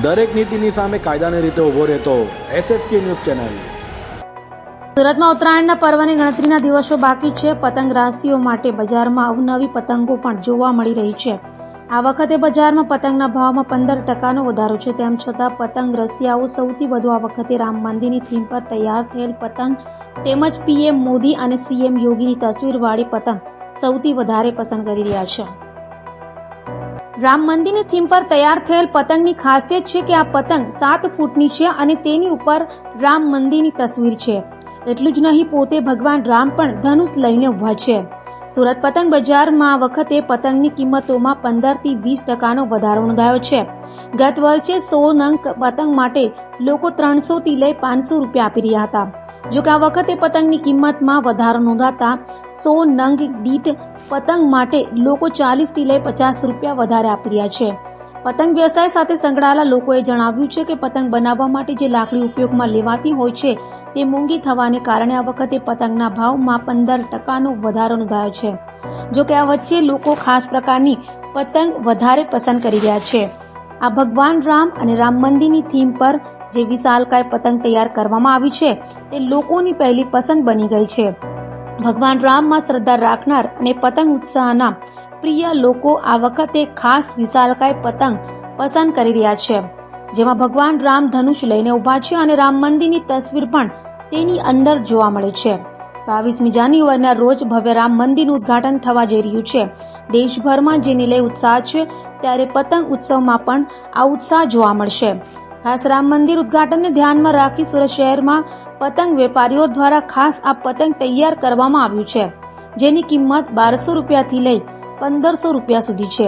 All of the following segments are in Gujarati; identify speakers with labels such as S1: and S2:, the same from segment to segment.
S1: દરેક નીતિની સામે કાયદાની રીતે ઊભો રહેતો એસએસકે ન્યૂઝ ચેનલ.
S2: સુરતમાં ઉત્તરાયણના પર્વની ગણતરીના દિવસો બાકી છે. પતંગ રાશિઓ માટે બજારમાં અવનવી પતંગો પણ જોવા મળી રહી છે. આ વખતે બજારમાં પતંગના ભાવમાં પંદર ટકાનો વધારો છે. તેમ છતાં પતંગ રસિયાઓ સૌથી વધુ આ વખતે રામ મંદિરની થીમ પર તૈયાર થયેલ પતંગ તેમજ પીએમ મોદી અને સીએમ યોગીની તસવીરવાળી પતંગ સૌથી વધારે પસંદ કરી રહ્યા છે. રામ મંદિરની થીમ પર તૈયાર થયેલ પતંગની ખાસિયત છે કે આ પતંગ સાત ફૂટની છે અને તેની ઉપર રામ મંદિરની તસવીર છે. એટલું જ નહીં, પોતે ભગવાન રામ પણ ધનુષ લઈને ઊભા છે. સુરત પતંગ બજારમાં વખતે પતંગની કિંમતોમાં પંદરથી વીસ ટકાનો વધારો નોંધાયો છે. ગત વર્ષે સો નંગ પતંગ માટે લોકો ત્રણસોથી લઈ પાંચસો રૂપિયા આપી રહ્યા હતા. જો કે આ વખતે પતંગની કિંમતમાં વધારો નોંધાતા સો નંગ દીઠ પતંગ માટે લોકો ચાલીસથી લઈ પચાસ રૂપિયા વધારે આપી રહ્યા છે. પતંગ વ્યવસાય સાથે સંકળાયેલા લોકોએ જણાવ્યું છે કે પતંગ બનાવવા માટે જે લાકડી ઉપયોગમાં લેવાતી હોય છે તે મોંઘી થવાને કારણે આ વખતે પતંગના ભાવમાં પંદર ટકાનો વધારો નોંધાયો છે. જો કે આ વચ્ચે લોકો ખાસ પ્રકારની પતંગ વધારે પસંદ કરી રહ્યા છે. આ ભગવાન રામ અને રામ મંદિરની થીમ પર જે વિશાલકાય પતંગ તૈયાર કરવામાં આવી છે, તે લોકોની પહેલી પસંદ બની ગઈ છે. ભગવાન રામમાં શ્રદ્ધા રાખનાર અને પતંગ ઉત્સાહના પ્રિય લોકો આ વખતે ખાસ વિશાલકાય પતંગ પસંદ કરી રહ્યા છે. જેમાં ભગવાન રામ ધનુષ લઈને ઊભા છે અને રામ મંદિરની તસવીર પણ તેની અંદર જોવા મળે છે. બાવીસમી જાન્યુઆરીના રોજ ભવ્ય રામ મંદિરનું ઉદઘાટન થવા જઈ રહ્યું છે. દેશભરમાં જેને લઈ ઉત્સાહ છે, ત્યારે પતંગ ઉત્સવમાં પણ આ ઉત્સાહ જોવા મળશે. ખાસ રામ મંદિર ઉદ્ઘાટનને ધ્યાનમાં રાખી સુરત શહેરમાં પતંગ વેપારીઓ દ્વારા ખાસ આ પતંગ તૈયાર કરવામાં આવ્યું છે, જેની કિંમત બારસો રૂપિયાથી લઈ પંદરસો રૂપિયા સુધી છે.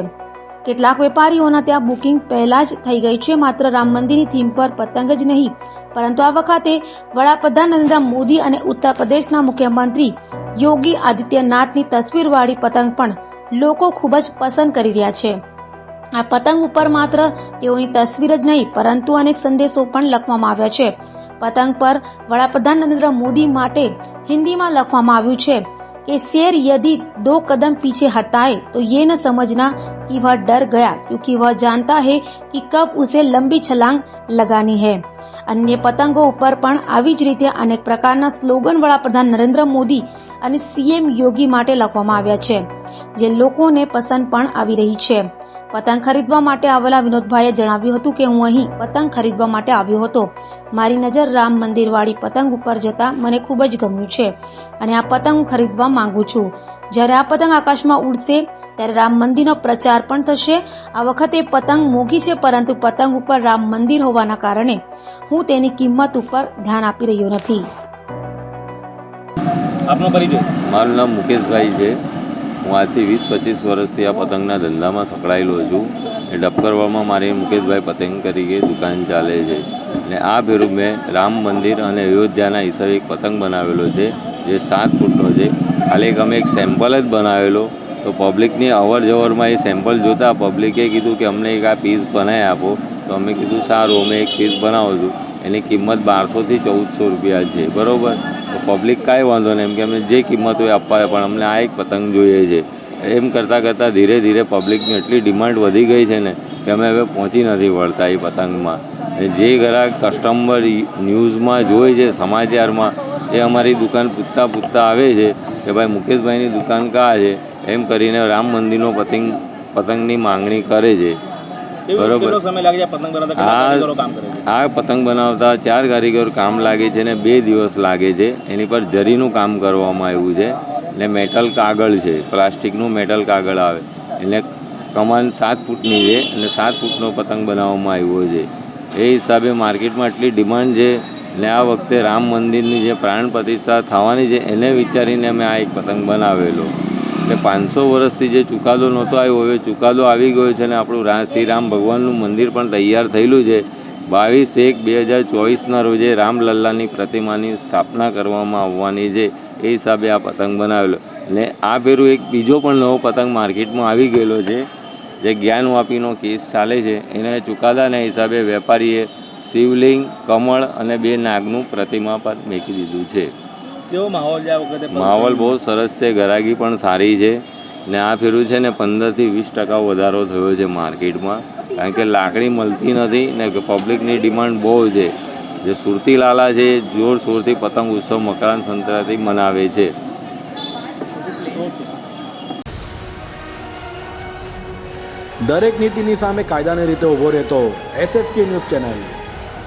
S2: કેટલાક વેપારીઓના ત્યાં બુકિંગ પહેલા જ થઈ ગઈ છે, માત્ર રામ મંદિરની થીમ પર પતંગ જ નહીં. પરંતુ આ વખતે વડાપ્રધાન નરેન્દ્ર મોદી અને ઉત્તર પ્રદેશના મુખ્યમંત્રી યોગી આદિત્યનાથની તસવીરવાળી પતંગ પણ લોકો ખૂબ જ પસંદ કરી રહ્યા છે. આ પતંગ ઉપર માત્ર તેઓની તસવીર જ નહીં પરંતુ અનેક સંદેશો પણ લખવામાં આવ્યા છે પતંગ પર વડાપ્રધાન નરેન્દ્ર મોદી માટે હિન્દીમાં લખવામાં આવ્યું છે कि शेर यदि दो कदम पीछे हटाए तो ये न समझना कि वह डर गया क्योंकि वह जानता है कि कब उसे लंबी छलांग लगानी है અન્ય પતંગો ઉપર પણ આવી જ રીતે અનેક પ્રકારના સ્લોગન વડાપ્રધાન નરેન્દ્ર મોદી અને સીએમ યોગી માટે લખવામાં આવ્યા છે જે લોકોને પસંદ પણ આવી રહી છે પતંગ ખરીદવા માટે આવેલા વિનોદભાઈએ જણાવ્યું હતું કે હું અહીં પતંગ ખરીદવા માટે આવ્યો હતો. મારી નજર રામ મંદિર વાળી પતંગ ઉપર જતા મને ખૂબ જ ગમ્યું છે અને આ પતંગ હું ખરીદવા માંગુ છું. જ્યારે આ પતંગ આકાશમાં ઉડશે ત્યારે રામ મંદિરનો પ્રચાર પણ થશે. આ વખતે પતંગ મોંઘી છે પરંતુ પતંગ ઉપર રામ મંદિર હોવાના કારણે હું તેની કિંમત ઉપર ધ્યાન આપી રહ્યો નથી.
S3: આપનો પરિચય.
S4: મારું નામ મુકેશભાઈ છે. હું આજથી વીસ, પચીસ વર્ષથી આ પતંગના ધંધામાં સંકળાયેલો છું. એ ડબકરવામાં મારી મુકેશભાઈ પતંગ તરીકે દુકાન ચાલે છે. અને આ ભેરું મેં રામ મંદિર અને અયોધ્યાના એક પતંગ બનાવેલો છે, જે સાત ફૂટનો છે. ખાલી એક અમે એક સેમ્પલ જ બનાવેલો. તો પબ્લિકની અવર જવરમાં એ સેમ્પલ જોતાં પબ્લિકે કીધું કે અમને એક આ પીસ બનાવી આપો. તો અમે કીધું સારું, અમે એક પીસ બનાવું છું. એની કિંમત બારસોથી ચૌદસો રૂપિયા છે. બરાબર? પબ્લિક કાંઈ વાંધો નહીં. એમ કે અમને જે કિંમત હોય આપવા પણ અમને આ એક પતંગ જોઈએ છે. એમ કરતાં કરતાં ધીરે ધીરે પબ્લિકની એટલી ડિમાન્ડ વધી ગઈ છે ને, કે અમે હવે પહોંચી નથી વળતા એ પતંગમાં. જે ગ્રાહક કસ્ટમર ન્યૂઝમાં જોઈ છે, સમાચારમાં, એ અમારી દુકાન પૂછતા પૂછતા આવે છે કે ભાઈ, મુકેશભાઈની દુકાન કાં છે? એમ કરીને રામ મંદિરનો પતંગ, પતંગની માંગણી કરે છે. બરોબર.
S3: આ પતંગ બનાવતા
S4: ચાર કારીગર કામ લાગે છે ને બે દિવસ લાગે છે. એની પર જરીનું કામ કરવામાં આવ્યું છે. ને મેટલ કાગળ છે પ્લાસ્ટિકનું મેટલ કાગળ આવે. એટલે કમાન સાત ફૂટની છે અને સાત ફૂટનો પતંગ બનાવવામાં આવ્યો છે. એ હિસાબે માર્કેટમાં એટલી ડિમાન્ડ છે. ને આ વખતે રામ મંદિરની જે પ્રાણ પ્રતિષ્ઠા થવાની છે એને વિચારીને મેં આ એક પતંગ બનાવેલો. એટલે પાંચસો વર્ષથી જે ચુકાદો નહોતો આવ્યો, હવે ચુકાદો આવી ગયો છે અને આપણું રા, શ્રી રામ ભગવાનનું મંદિર પણ તૈયાર થયેલું છે. બાવીસ એક બે હજાર ચોવીસના રોજે રામલલ્લાની પ્રતિમાની સ્થાપના કરવામાં આવવાની છે. એ હિસાબે આ પતંગ બનાવેલો. ને આ ફેરું એક બીજો પણ નવો પતંગ માર્કેટમાં આવી ગયેલો છે, જે જ્ઞાનવાપીનો કેસ ચાલે છે. એને ચુકાદાના હિસાબે વેપારીએ શિવલિંગ, કમળ અને બે નાગનું પ્રતિમા પર મેકી દીધું છે.
S3: કેવો માહોલ છે આ વખતે?
S4: માહોલ બહુ સરસ છે ગરાગી પણ સારી છે. ને આ ફેરું છે ને પંદરથી વીસ ટકા વધારો થયો છે માર્કેટમાં. કારણ કે લાકડી મળતી નથી ને પબ્લિકની ડિમાન્ડ બહુ છે. જે સુરતી લાલા છે જોરશોરથી પતંગ ઉત્સવ મકરાન સંક્રાંતિ મનાવે છે.
S1: દરેક નીતિની સામે કાયદાની રીતે ઊભો રહેતો એસએસકે ન્યૂઝ ચેનલ.